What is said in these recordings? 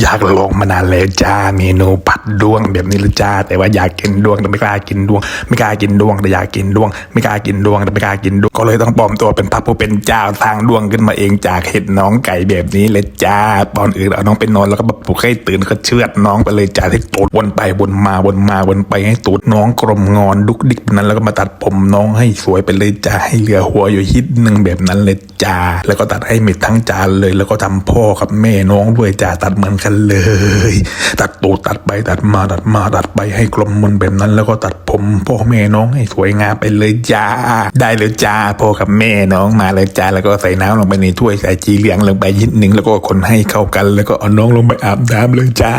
อยากลองมานานแล้วจ้าเมนูผัดดวงแบบนี้ละจ้าแต่ว่าอยากกินดวงแต่ไม่กล้ากินดวง ไม่กล้ากินดวงแต่อยากกินดวง ไม่กล้ากินดวงแต่ไม่กล้ากินดวงก็เลยต้องปลอมตัวเป็นพระผู้เป็นเจ้าสร้างดวงขึ้นมาเองจากเห็ดน้องไก่แบบนี้เลยจ้าตอนอื่นเอาน้องไปนอนแล้วก็แบบปลุกให้ตื่นก็เชือดน้องไปเลยจ้าให้ตูดวนไปวนมาวนมาวนไปให้ตูดน้องกลมงอนดุกดิกแบนั้นแล้วก็มาตัดผมน้องให้สวยไปเลยจ้าให้เหลือหัวอยู่ฮิดหนึ่งแบบนั้นเลยจ้าแล้วก็ตัดให้มิดทั้งจานเลย แล้วก็ทำพ่อกับแม่น้องด้วยจ้าตัดเหมือนกันเลย ตัดตูดตัดไปตัดมาตัดมาตัดไปให้กลมมนแบบนั้น แล้วก็ตัดผมพ่อแม่น้องให้สวยงามไปเลยจ้า ได้เลยจ้าพ่อกับแม่น้องมาเลยจ้าแล้วก็ใส่น้ำลงไปในถ้วยใส่จีเหลืองลงไปนิดนึงแล้วก็คนให้เข้ากัน แล้วก็เอาน้องลงไปอาบน้ำเลยจ้า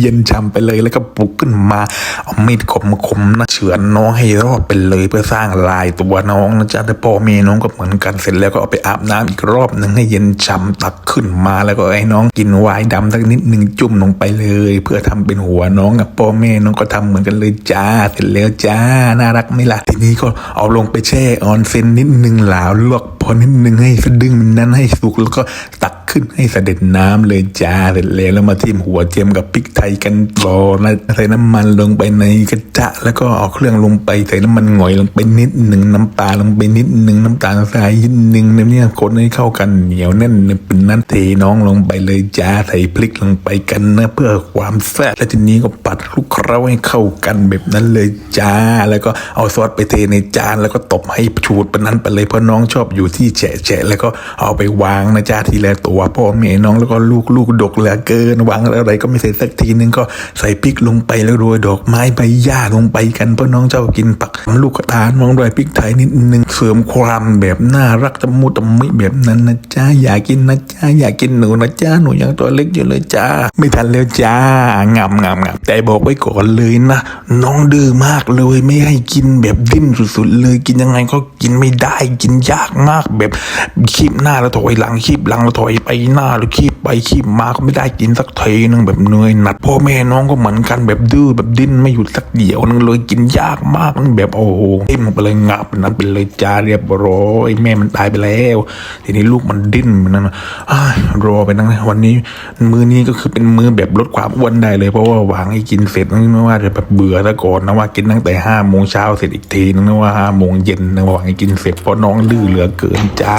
เย็นช่ำไปเลยแล้วก็ปลุกขึ้นมาเอามีดคมคมนะเฉือนน้องให้รอบไปเลยเพื่อสร้างลายตัวน้องนะจ๊ะแต่พ่อแม่น้องก็เหมือนกันเสร็จแล้วก็เอาไปอาบน้ำอีกรอบหนึ่งให้เย็นฉ่ำตักขึ้นมาแล้วก็ให้น้องกินไวน์ดำสักนิดนึ่งจุ่มลงไปเลย เพื่อทำเป็นหัวน้องกับพ่อแม่น้องก็ทำเหมือนกันเลยจ้าเสร็จแล้วจ้าน่ารักไหมล่ะทีนี้ก็เอาลงไปแช่ออนเซนนิดหนึ่งหลาวลวกพอนิดหนึ่งให้สะดึงมันนั้นให้สุกแล้วก็ตัก ขึ้นให้เสด็จน้ำเลยจ้าเสร็จแล้วแล้วมาทิ่มหัวเทียมกับพริกไทยกันต่อนะใส่น้ำมันลงไปในกระจะแล้วก็เอาเครื่องลงไปใส่น้ำมันหงอยลงไปนิดหนึ่งน้ำปลาลงไปนิดหนึ่งน้ำตาลทรายนิดหนึ่งเนี่ยคนให้เข้ากันเหนียวแน่นเป็นนั้นเทน้องลงไปเลยจ้าใส่พริกลงไปกันนะเพื่อความแซ่บแล้วทีนี้ก็ปัดคลุกเคล้าให้เข้ากันแบบนั้นเลยจ้า แล้วก็เอาซอสไปเทในจานแล้วก็ตบให้ชูดเป็นนั้นไปเลยเพราะน้องชอบอยู่ที่แฉะแฉะแล้วก็เอาไปวางนะจ้าทีละตัวพ่อแม่น้องแล้วก็ลูกลูกดกเหลือเกินวางอะไรก็ไม่ใส่สักทีนึงก็ใส่พริกลงไปแล้วโรยดอกไม้ใบหญ้าลงไปกันเพราะน้องเจ้ากินปักลูกกระตาน้องด้วยพริกไทยนิดนึงเสริมความแบบน่ารักตะมุตะมิแบบนั้นนะจ้าอยากกินนะจ้าอยากกินหนูนะจ้าหนูยังตัวเล็กอยู่เลยจ้า ไม่ทันแล้วจ้างามงามงามแต่บอกไว้ก่อนเลยนะ น้องดื้อมากเลยไม่ให้กินแบบดิ้นสุดๆ เลยกินยังไงก็กินไม่ได้กินยากมากแบบคีบหน้าแล้วถอยหลังคีบหลังแล้วถอยไปหน้าแล้วคีบไปคีบมาก็ไม่ได้กินสักทีนึงแบบเหนื่อยหนักพ่อแม่น้องก็เหมือนกันแบบดื้อแบบดิ้นไม่หยุดสักเดียวนึงเลยกินยากมากมันแบบโอ้โหเต็มไปเลยงับนั้นเป็นเลยจ้าเรียบร้อยแม่มันตายไปแล้ว ทีนี้ลูกมันดิ้นมันนั่นอ้ายรอไปนั่งวันนี้ มือนี้ก็คือเป็นมือแบบลดความอ้วนได้เลยเพราะว่าหวังให้กินเสร็จไม่ว่าจะแบบเบื่อซะก่อนนะว่ากินตั้งแต่ห้าโมงเช้าเสร็จอีกทีนึงนะว่าห้าโมงเย็นนะหวังให้กินเสร็จเพราะน้องดื้อเหลือเกินจ้า